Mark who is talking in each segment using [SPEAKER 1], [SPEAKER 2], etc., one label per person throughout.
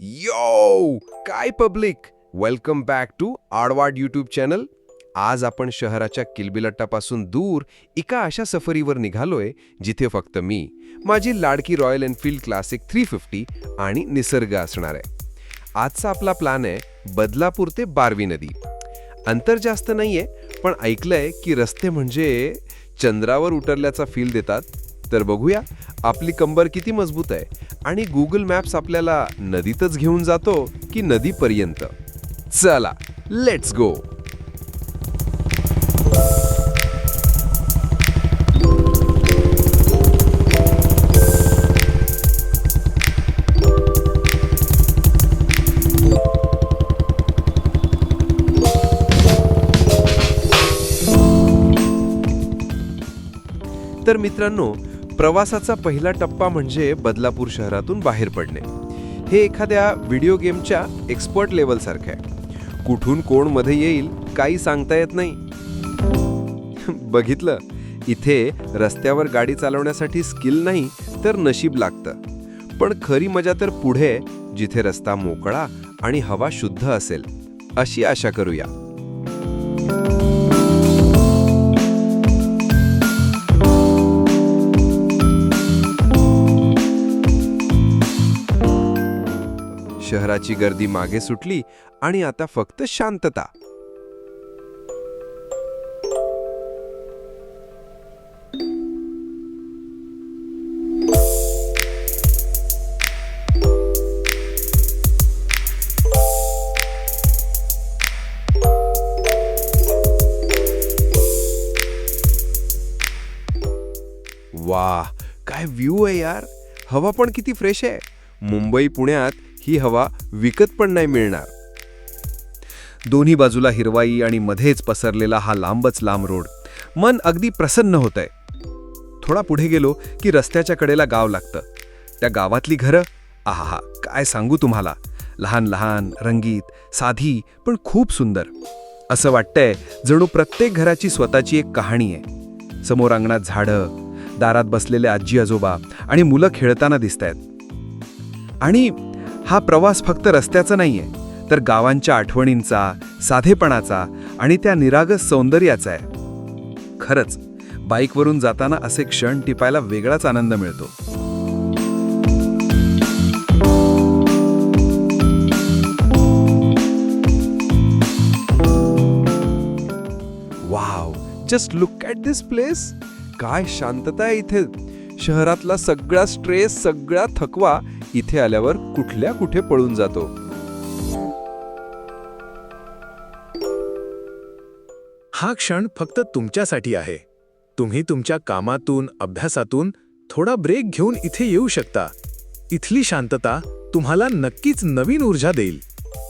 [SPEAKER 1] यो काय public welcome back to आडवाड YouTube channel आज आपण शहराच्या किलबिलट्टापासून दूर एका अशा सफरीवर निघालोय जिथे फक्त मी माझी लाडकी Royal Enfield Classic three fifty आणि निसर्ग असणार आहे. आजचा आपला प्लॅन आहे बदलापूर ते बारवी नदी. अंतर जास्त नाहीये पण ऐकलंय की रस्ते म्हणजे चंद्रावर उतरल्याचा फील देतात. तर बघूया आपली कंबर किती मजबूत आहे आणि गुगल मॅप्स आपल्याला नदीतच घेऊन जातो की नदीपर्यंत? चला लेट्स गो तर मित्रांनो प्रवासाचा पहिला टप्पा म्हणजे बदलापूर शहरातून बाहेर पडणे. हे एखाद्या व्हिडिओ गेमच्या एक्सपर्ट लेवलसारखं आहे. कुठून कोणमध्ये येईल काही सांगता येत नाही. बघितलं? इथे रस्त्यावर गाडी चालवण्यासाठी स्किल नाही तर नशीब लागतं. पण खरी मजा तर पुढे जिथे रस्ता मोकळा आणि हवा शुद्ध असेल अशी आशा करूया. शहराची गर्दी मागे सुटली आणि आता फक्त शांतता. वा काय व्ह्यू आहे यार. हवा पण किती फ्रेश आहे. मुंबई पुण्यात ही हवा विकत पण नाही मिळणार. दोन्ही बाजूला हिरवाई आणि मध्येच पसरलेला हा लांबच लांब रोड. मन अगदी प्रसन्न होत आहे थोडा पुढे गेलो की रस्त्याच्या कडेला गाव लागतं. त्या गावातली घरं आहा काय सांगू तुम्हाला? लहान लहान रंगीत साधी पण खूप सुंदर. असं वाटतंय जणू प्रत्येक घराची स्वतःची एक कहाणी आहे. समोर अंगणात झाडं दारात बसलेले आजी आजोबा आणि मुलं खेळताना दिसत आहेत आणि हा प्रवास फक्त रस्त्याचा नाही आहे तर गावांच्या आठवणींचा साधेपणाचा आणि त्या निरागस सौंदर्याचा आहे. खरंच बाईकवरून जाताना असे क्षण टिपायला वेगळाच आनंद मिळतो. Wow just look at this place काय शांतता आहे इथे. शहरातला सगळा स्ट्रेस सगळा थकवा इथे आल्यावर कुठल्या कुठे पळून जातो?
[SPEAKER 2] हा क्षण फक्त तुमच्यासाठी आहे. तुम्ही तुमच्या कामातून अभ्यासातून थोडा ब्रेक घेऊन इथे येऊ शकता. इथली शांतता तुम्हाला नक्कीच नवीन ऊर्जा देईल.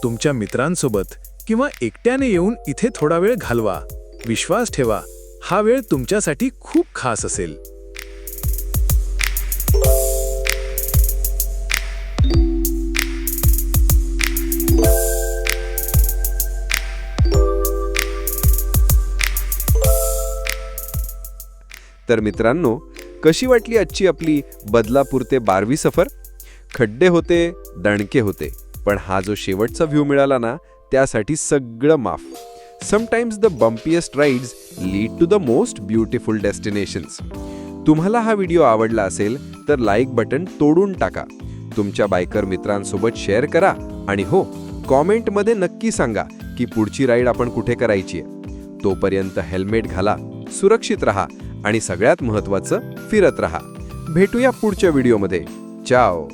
[SPEAKER 2] तुमच्या मित्रांसोबत किंवा एकट्याने येऊन इथे थोडा वेळ घालवा. विश्वास ठेवा. हा वेळ तुमच्यासाठी खूप खास असेल.
[SPEAKER 1] तर मित्रांनो कशी वाटली आजची आपली बदलापूर ते बारवी सफर? खड्डे होते दणके होते पण हा जो शेवटचा व्ह्यू मिळाला ना त्यासाठी सगळं माफ. Sometimes the bumpiest rides lead to the most beautiful destinations तुम्हाला हा व्हिडिओ आवडला असेल तर लाईक बटन तोडून टाका. तुमच्या बायकर मित्रांसोबत शेअर करा आणि हो कॉमेंटमध्ये नक्की सांगा की पुढची राईड आपण कुठे करायची आहे. तोपर्यंत हेल्मेट घाला सुरक्षित राहा आणि सगळ्यात महत्त्वाचं फिरत राहा. भेटूया पुढच्या व्हिडिओमध्ये. चाओ